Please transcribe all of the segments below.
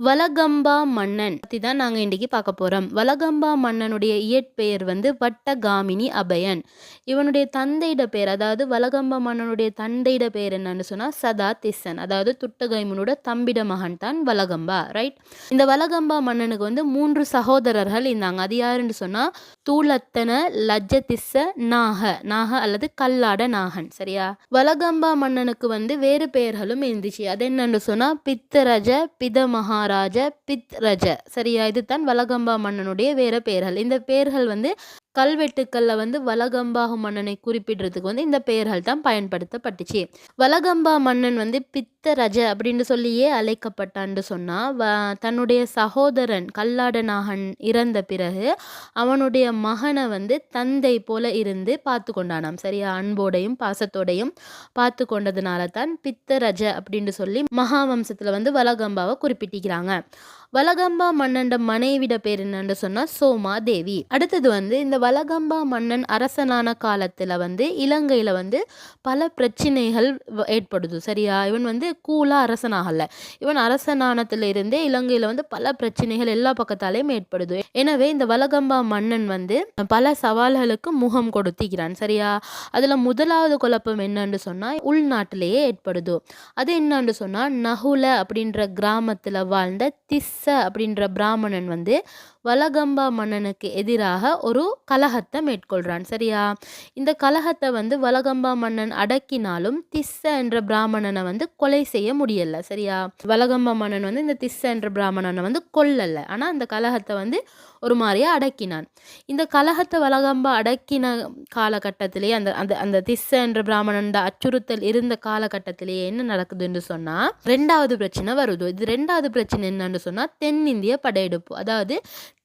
வலகம்பா மன்னன் பற்றி தான் நாங்கள் இன்றைக்கி பார்க்க போகிறோம் வலகம்பா மன்னனுடைய இயற்பெயர் வந்து வட்டகாமினி அபயன். இவனுடைய தந்தையிட பெயர் அதாவது வலகம்பா மன்னனுடைய தந்தையிட பெயர் என்னன்னு சதா திசன் அதாவது துட்டகைமுனோட தம்பிட மகன் தான் வலகம்பா ரைட். இந்த வலகம்பா மன்னனுக்கு வந்து மூன்று சகோதரர்கள் இருந்தாங்க. அது யாருன்னு சொன்னால் தூலத்தன லஜ்ஜதிஸ்ஸ நாக நாக அல்லது கல்லாட நாகன் சரியா. வலகம்பா மன்னனுக்கு வந்து வேறு பெயர்களும் இருந்துச்சு. அது என்னன்னு சொன்னா பித்தரஜ பித மகாராஜ பித்ரஜ சரியா இதுதான் வலகம்பா மன்னனுடைய வேற பெயர்கள் இந்த பெயர்கள் வந்து கல்வெட்டுக்களில் வந்து வலகம்பா மன்னனை குறிப்பிடுறதுக்கு வந்து இந்த பெயர்கள் தான் பயன்படுத்தப்பட்டுச்சு. வலகம்பா மன்னன் வந்து பித்தரஜ அப்படின்னு சொல்லியே அழைக்கப்பட்டான்னு சொன்னால் வ தன்னுடைய சகோதரன் கல்லாடநாகன் இறந்த பிறகு அவனுடைய மகனை வந்து தந்தை போல இருந்து பார்த்து கொண்டானாம் சரியா? அன்போடையும் பாசத்தோடையும் பார்த்து கொண்டதுனால தான் பித்தரஜ அப்படின்னு சொல்லி மகாவம்சத்தில் வந்து வலகம்பாவை குறிப்பிட்டிருக்கிறாங்க வலகம்பா மன்னன் மனைவிட பேர் என்னன்னு சொன்னா சோமா தேவி அடுத்தது வந்து இந்த வலகம்பா மன்னன் அரசனான காலத்துல வந்து இலங்கையில வந்து பல பிரச்சனைகள் ஏற்படுது. சரியா? இவன் வந்து கூலா அரசனாகல. இவன் அரசனானத்துல இருந்தே இலங்கையில வந்து பல பிரச்சனைகள் எல்லா பக்கத்தாலேயும் ஏற்படுது. எனவே இந்த வலகம்பா மன்னன் வந்து பல சவால்களுக்கு முகம் கொடுத்திக்கிறான் சரியா? அதுல முதலாவது குழப்பம் என்னன்னு சொன்னா உள்நாட்டிலேயே ஏற்படுது. அது என்னன்னு சொன்னா நகுல அப்படின்ற கிராமத்துல வாழ்ந்த திஸ்ஸ அப்படின்ற பிராமணன் வந்து வலகம்பா மன்னனுக்கு எதிராக ஒரு கலகத்தை மேற்கொள்கிறான் சரியா? இந்த கலகத்தை வந்து வலகம்பா மன்னன் அடக்கினாலும் திஸ்ஸ என்ற பிராமணனை வந்து கொலை செய்ய முடியலை. சரியா? வலகம்பா மன்னன் வந்து இந்த திஸ்ஸ என்ற பிராமணனை வந்து கொல்லலை. ஆனால் அந்த கலகத்தை வந்து ஒரு மாதிரியா அடக்கினான். இந்த கலகத்தை வலகம்பா அடக்கின காலகட்டத்திலேயே அந்த அந்த அந்த திஸ்ஸ என்ற பிராமணன் அச்சுறுத்தல் இருந்த காலகட்டத்திலேயே என்ன நடக்குதுன்னு சொன்னால் ரெண்டாவது பிரச்சனை வருது. இது ரெண்டாவது பிரச்சனை என்னன்னு சொன்னால் தென்னிந்திய படையெடுப்பு. அதாவது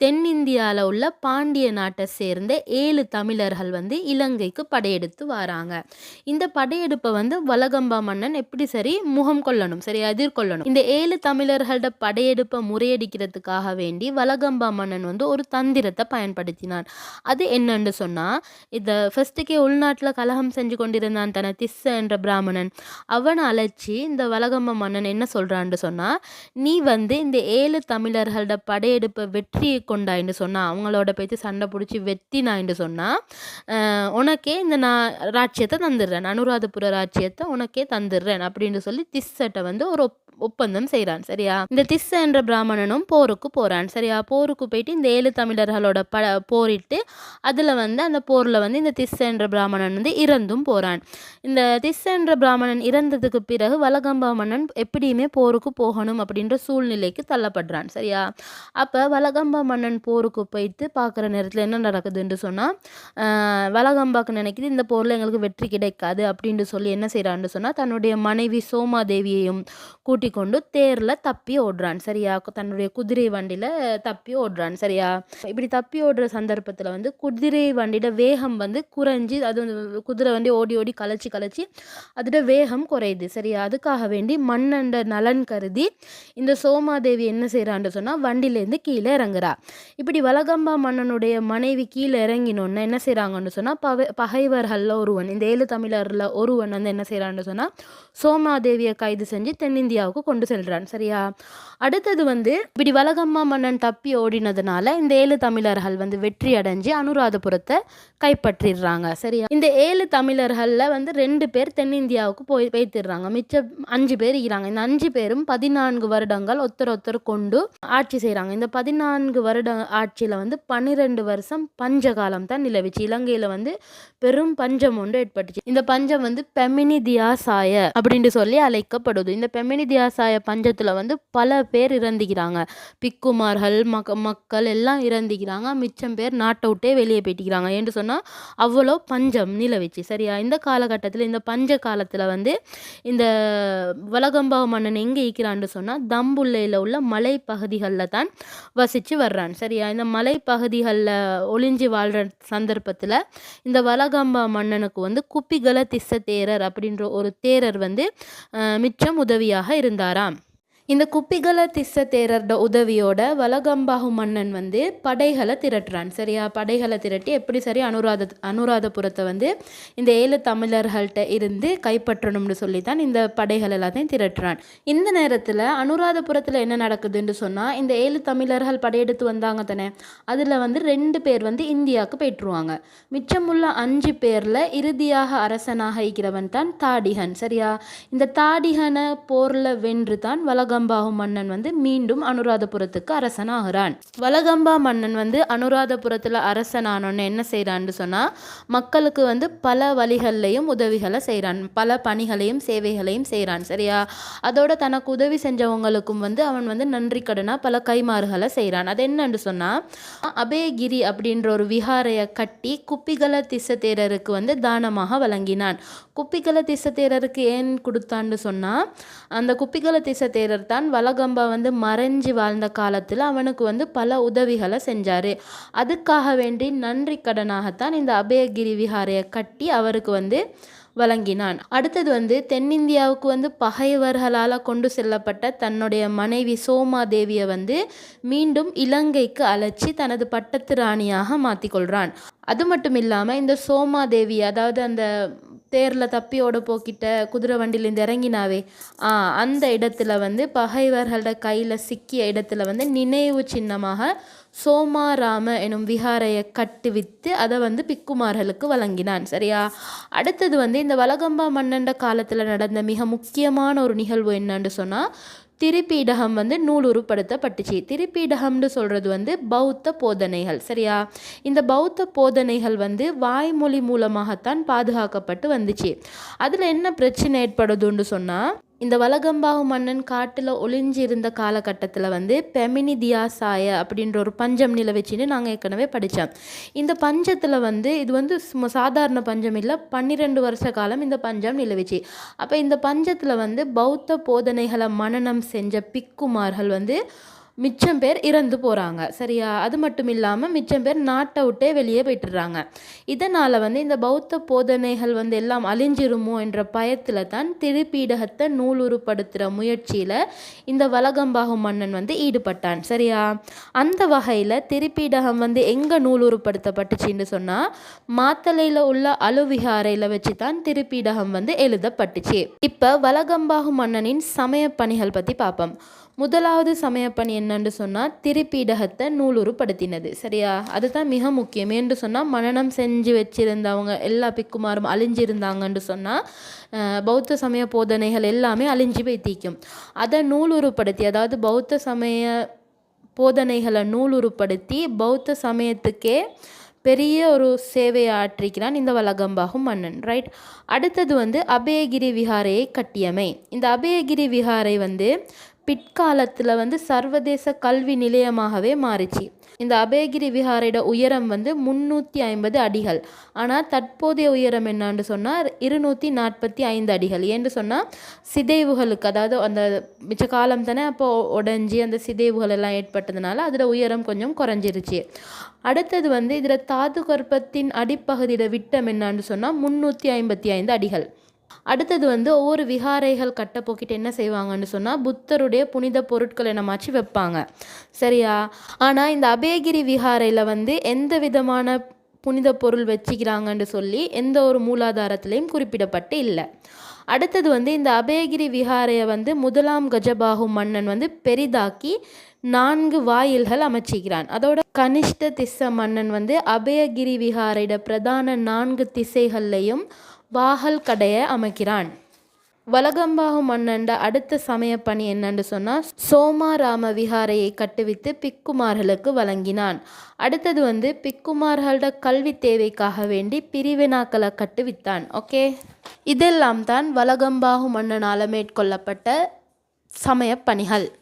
தென்னிந்தியாவில் உள்ள பாண்டிய நாட்டை சேர்ந்த ஏழு தமிழர்கள் வந்து இலங்கைக்கு படையெடுத்து வராங்க. இந்த படையெடுப்பை வந்து வலகம்பா மன்னன் எப்படி சரி முகம் கொள்ளணும் சரி எதிர்கொள்ளணும் இந்த ஏழு தமிழர்களோட படையெடுப்பை முறையடிக்கிறதுக்காக வேண்டி வலகம்பா மன்னன் வந்து ஒரு தந்திரத்தை பயன்படுத்தினான். அது என்னன்னு சொன்னால் இந்த ஃபர்ஸ்ட்டுக்கே உள்நாட்டில் கலகம் செஞ்சு கொண்டிருந்தான் தன திஸ்ஸ என்ற பிராமணன். அவனை அழைச்சி இந்த வலகம்ப மன்னன் என்ன சொல்கிறான்னு சொன்னால் நீ வந்து இந்த ஏழு தமிழர்களோட படையெடுப்பை வெற்றியை கொண்டாயின்னு சொன்னா அவங்களோட பேச்சு சண்டை பிடிச்சி வெத்தினாயின்னு சொன்னா உனக்கே இந்த நான் ராட்சியத்தை தந்துடுறேன் அனுராதபுர ராஜ்யத்தை உனக்கே தந்துடுறேன் அப்படின்னு சொல்லி திஸ்ஸட்டை வந்து ஒரு ஒப்பந்தம் செய்கிறான் சரியா? இந்த திஸ் என்ற பிராமணனும் போருக்கு போகிறான் சரியா? போருக்கு போயிட்டு இந்த ஏழு தமிழர்களோட ப போரிட்டு அதில் வந்து அந்த போரில் வந்து இந்த திஸ் என்ற பிராமணன் வந்து இறந்தும் போகிறான் இந்த திஸ் என்ற பிராமணன் இறந்ததுக்கு பிறகு வலகம்பா மன்னன் எப்படியுமே போருக்கு போகணும் அப்படின்ற சூழ்நிலைக்கு தள்ளப்படுறான் சரியா? அப்போ வலகம்பா மன்னன் போருக்கு போயிட்டு பார்க்குற நேரத்தில் என்ன நடக்குதுன்னு சொன்னால் வலகம்பாக்கு நினைக்கிது இந்த போரில் எங்களுக்கு வெற்றி கிடைக்காது அப்படின்னு சொல்லி என்ன செய்கிறான்னு சொன்னால் தன்னுடைய மனைவி சோமாதேவியையும் கூட்டி கொண்டு தேரில் தப்பி ஓடுறான். சரியா? தன்னுடைய குதிரை வண்டியில் தப்பி ஓடுறான். சரியா? இப்படி தப்பி ஓடுற சந்தர்ப்பத்தில் வந்து குதிரை வண்டியோட வேகம் வந்து குறைஞ்சி அது வந்து குதிரை வண்டி ஓடி ஓடி கலைச்சி கலைச்சி அதோட வேகம் குறையுது. சரியா? அதுக்காக வேண்டி மன்னண்ட நலன் கருதி இந்த சோமாதேவி என்ன செய்கிறான்னு சொன்னால் வண்டியிலேருந்து கீழே இறங்குறா. இப்படி வலகம்பா மன்னனுடைய மனைவி கீழே இறங்கினோன்னு என்ன செய்கிறாங்கன்னு சொன்னால் பகை பகைவர்களில் ஒருவன் இந்த ஏழு தமிழரில் ஒருவன் வந்து என்ன செய்கிறான்னு சொன்னால் சோமாதேவியை கைது செஞ்சு தென்னிந்தியாவுக்கு கொண்டு செல்றான். சரியா? அடுத்தது வந்து இப்படி வலகம்மா மன்னன் தப்பி ஓடினதுனால இந்த ஏழு தமிழர்கள் வந்து வெற்றி அடைஞ்சு அனுராதபுரத்தை கைப்பற்றிடுறாங்க. சரியா? இந்த ஏழு தமிழர்களில் வந்து ரெண்டு பேர் தென்னிந்தியாவுக்கு போய் வைத்திடுறாங்க. மிச்சம் அஞ்சு பேர் இருக்கிறாங்க. இந்த அஞ்சு பேரும் பதினான்கு வருடங்கள் ஒருத்தர் ஒருத்தர் கொண்டு ஆட்சி செய்கிறாங்க இந்த பதினான்கு வருட ஆட்சியில் வந்து பன்னிரெண்டு வருஷம் பஞ்ச காலம் தான் நிலவிச்சு. இலங்கையில் வந்து பெரும் பஞ்சம் ஒன்று ஏற்பட்டுச்சு. இந்த பஞ்சம் வந்து பெமினிதியா சாய அப்படின்னு சொல்லி அழைக்கப்படுது. இந்த பெமினிதியா வித்தியாசாய பஞ்சத்தில் வந்து பல பேர் இறந்துக்கிறாங்க. பிக்குமார்கள் மக்க மக்கள் எல்லாம் இறந்துக்கிறாங்க. மிச்சம் பேர் நாட்டை விட்டே வெளியே போயிட்டிக்கிறாங்க என்று சொன்னால் அவ்வளோ பஞ்சம் நிலவிச்சு சரியா? இந்த காலகட்டத்தில் இந்த பஞ்ச காலத்தில் வந்து இந்த வலகம்பா மன்னன் எங்கே இருக்கிறான்னு சொன்னால் தம்புள்ளையில் உள்ள மலை பகுதிகளில் தான் வசித்து வர்றான். சரியா? இந்த மலை பகுதிகளில் ஒளிஞ்சு வாழ்கிற சந்தர்ப்பத்தில் இந்த வலகம்பா மன்னனுக்கு வந்து குப்பிகல திஸ்ஸ தேரர் அப்படின்ற ஒரு தேரர் வந்து மிச்சம் உதவியாக இருந்தாராம். இந்த குப்பிகளை திஸ்ஸ தேரரோட உதவியோட வலகம்பாகு மன்னன் வந்து படைகளை திரட்டுறான். சரியா? படைகளை திரட்டி எப்படி சரி அனுராத அனுராதபுரத்தை வந்து இந்த ஏழு தமிழர்கள்ட்ட இருந்து கைப்பற்றணும்னு சொல்லி தான் இந்த படைகள் எல்லாத்தையும் திரட்டுறான். இந்த நேரத்தில் அனுராதபுரத்தில் என்ன நடக்குதுன்னு சொன்னால் இந்த ஏழு தமிழர்கள் படையெடுத்து வந்தாங்க தானே? அதில் வந்து ரெண்டு பேர் வந்து இந்தியாவுக்கு போயிட்டுருவாங்க. மிச்சமுள்ள அஞ்சு பேரில் இறுதியாக அரசனாக இருக்கிறவன் தான் தாடிகன். சரியா? இந்த தாடிகனை போரில் வென்று தான் வலகம் வலகம்பாகு மன்னன் வந்து மீண்டும் அனுராதபுரத்துக்கு அரசனாகிறான். வலகம்பா மன்னன் வந்து அனுராதபுரத்தில் அரசனானோன்னு என்ன செய்கிறான்னு சொன்னால் மக்களுக்கு வந்து பல வழிகள்லையும் உதவிகளை செய்கிறான் பல பணிகளையும் சேவைகளையும் செய்கிறான் சரியா? அதோட தனக்கு உதவி செஞ்சவங்களுக்கும் வந்து அவன் வந்து நன்றி கடனாக பல கைமாறுகளை செய்கிறான் அது என்னன்னு சொன்னால் அபயகிரி அப்படின்ற ஒரு விஹாரையை கட்டி குப்பிகல திசத்தேரருக்கு வந்து தானமாக வழங்கினான். குப்பிகல திசத்தேரருக்கு ஏன் கொடுத்தான்னு சொன்னால் அந்த குப்பிகல திசத்தேரர் தான் வலகம்பா வந்து மறைஞ்சு வாழ்ந்த காலத்தில் அவனுக்கு வந்து பல உதவிகளை செஞ்சார். அதுக்காக வேண்டி நன்றி கடனாகத்தான் இந்த அபயகிரி விஹாரையை கட்டி அவருக்கு வந்து வழங்கினான். அடுத்தது வந்து தென்னிந்தியாவுக்கு வந்து பகைவர்களால் கொண்டு செல்லப்பட்ட தன்னுடைய மனைவி சோமாதேவியை வந்து மீண்டும் இலங்கைக்கு அழைச்சி தனது பட்டத்து ராணியாக மாற்றிக்கொள்கிறான் அது மட்டும் இல்லாமல் இந்த சோமாதேவி அதாவது அந்த தேரில் தப்பி ஓட போக்கிட்ட குதிரை வண்டியிலேருந்து இறங்கினாவே அந்த இடத்துல வந்து பகைவர்களோட கையில் சிக்கிய இடத்துல வந்து நினைவு சின்னமாக சோமாராம எனும் விஹாரையை கட்டுவித்து அதை வந்து பிக்குமார்களுக்கு வழங்கினான். சரியா? அடுத்தது வந்து இந்த வலகம்பா மன்னண்ட காலத்தில் நடந்த மிக முக்கியமான ஒரு நிகழ்வு என்னன்னு சொன்னால் திரிப்பீடகம் வந்து நூல் உருப்படுத்தப்பட்டுச்சு. திரிப்பீடகம்னு சொல்கிறது வந்து பௌத்த போதனைகள் சரியா? இந்த பௌத்த போதனைகள் வந்து வாய்மொழி மூலமாகத்தான் பாதுகாக்கப்பட்டு வந்துச்சு. அதில் என்ன பிரச்சனை ஏற்படுதுன்னு சொன்னால் இந்த வலகம்பாகு மன்னன் காட்டில் ஒளிஞ்சிருந்த காலகட்டத்தில் வந்து பெமினி தியாசாய அப்படின்ற ஒரு பஞ்சம் நிலவச்சின்னு நாங்கள் ஏற்கனவே படித்தோம் இந்த பஞ்சத்தில் வந்து இது வந்து சாதாரண பஞ்சம் இல்லை பன்னிரெண்டு வருஷ காலம் இந்த பஞ்சம் நிலவிச்சு அப்போ இந்த பஞ்சத்தில் வந்து பௌத்த போதனைகளை மனநம் செஞ்ச பிக்குமார்கள் வந்து மிச்சம் பேர் இறந்து போகிறாங்க சரியா? அது மட்டும் இல்லாமல் மிச்சம் பேர் நாட்டை விட்டே வெளியே போயிட்டுறாங்க. இதனால் வந்து இந்த பௌத்த போதனைகள் வந்து எல்லாம் அழிஞ்சிருமோ என்ற பயத்தில் தான் திருப்பீடகத்தை நூலுருப்படுத்துகிற முயற்சியில் இந்த வலகம்பாகு மன்னன் வந்து ஈடுபட்டான். சரியா? அந்த வகையில் திருப்பீடகம் வந்து எங்கே நூலுருப்படுத்தப்பட்டுச்சின்னு சொன்னால் மாத்தலையில் உள்ள அலுவிகாரையில் வச்சு தான் திருப்பீடகம் வந்து எழுதப்பட்டுச்சு. இப்போ வலகம்பாகு மன்னனின் சமய பணிகள் பற்றி பார்ப்போம் முதலாவது சமயப்பணி என்னன்னு சொன்னால் திருப்பீடகத்தை நூலுருப்படுத்தினது சரியா? அதுதான் மிக முக்கியம். என்று சொன்னால் மனநம் செஞ்சு வச்சிருந்தவங்க எல்லா பிக்குமாரும் அழிஞ்சிருந்தாங்கன்னு சொன்னால் பௌத்த சமய போதனைகள் எல்லாமே அழிஞ்சு போய் தீக்கும். அதை நூலுருப்படுத்தி அதாவது பௌத்த சமய போதனைகளை நூலுருப்படுத்தி பௌத்த சமயத்துக்கே பெரிய ஒரு சேவையை ஆற்றிக்கிறான் இந்த வலகம்பாகும் மன்னன். ரைட் அடுத்தது வந்து அபயகிரி விஹாரையை கட்டியமை. இந்த அபயகிரி விஹாரை வந்து பிற்காலத்தில் வந்து சர்வதேச கல்வி நிலையமாகவே மாறிச்சு. இந்த அபயகிரி விஹாரோட உயரம் வந்து முந்நூற்றி ஐம்பது அடிகள். ஆனால் தற்போதைய உயரம் என்னான்னு சொன்னால் இருநூற்றி நாற்பத்தி ஐந்து அடிகள். ஏன்னு சொன்னால் சிதைவுகளுக்கு அதாவது அந்த மிச்ச காலம் தானே அப்போ உடஞ்சி அந்த சிதைவுகள் எல்லாம் ஏற்பட்டதுனால அதில் உயரம் கொஞ்சம் குறைஞ்சிருச்சு. அடுத்தது வந்து இதில் தாது கர்ப்பத்தின் அடிப்பகுதியோட விட்டம் என்னான்னு சொன்னால் முந்நூற்றி ஐம்பத்தி ஐந்து அடிகள். அடுத்தது வந்து ஒவ்வொரு விகாரைகள் கட்ட போக்கிட்டு என்ன செய்வாங்கன்னு சொன்னால் புத்தருடைய புனித பொருட்கள் என்னமாச்சு வைப்பாங்க. சரியா? ஆனால் இந்த அபயகிரி விகாரையில் வந்து எந்த விதமான புனித பொருள் வச்சுக்கிறாங்கன்னு சொல்லி எந்த ஒரு மூலாதாரத்திலையும் குறிப்பிடப்பட்டு இல்லை. அடுத்தது வந்து இந்த அபயகிரி விகாரையை வந்து முதலாம் கஜபாகு மன்னன் வந்து பெரிதாக்கி நான்கு வாயில்கள் அமைச்சிக்கிறான். அதோட கனிஷ்ட திச மன்னன் வந்து அபயகிரி விஹாரையோட பிரதான நான்கு திசைகள்லையும் வாகல் கடையை அமைக்கிறான். வலகம்பாகு மன்னண்ட அடுத்த சமய பணி என்னன்னு சொன்னால் சோமாராம விகாரையை கட்டுவித்து பிக்குமார்களுக்கு வழங்கினான். அடுத்தது வந்து பிக்குமார்களோட கல்வி தேவைக்காக வேண்டி பிரிவினாக்களை கட்டுவித்தான். ஓகே? இதெல்லாம் தான் வலகம்பாகு மன்னனால் மேற்கொள்ளப்பட்ட சமய பணிகள்.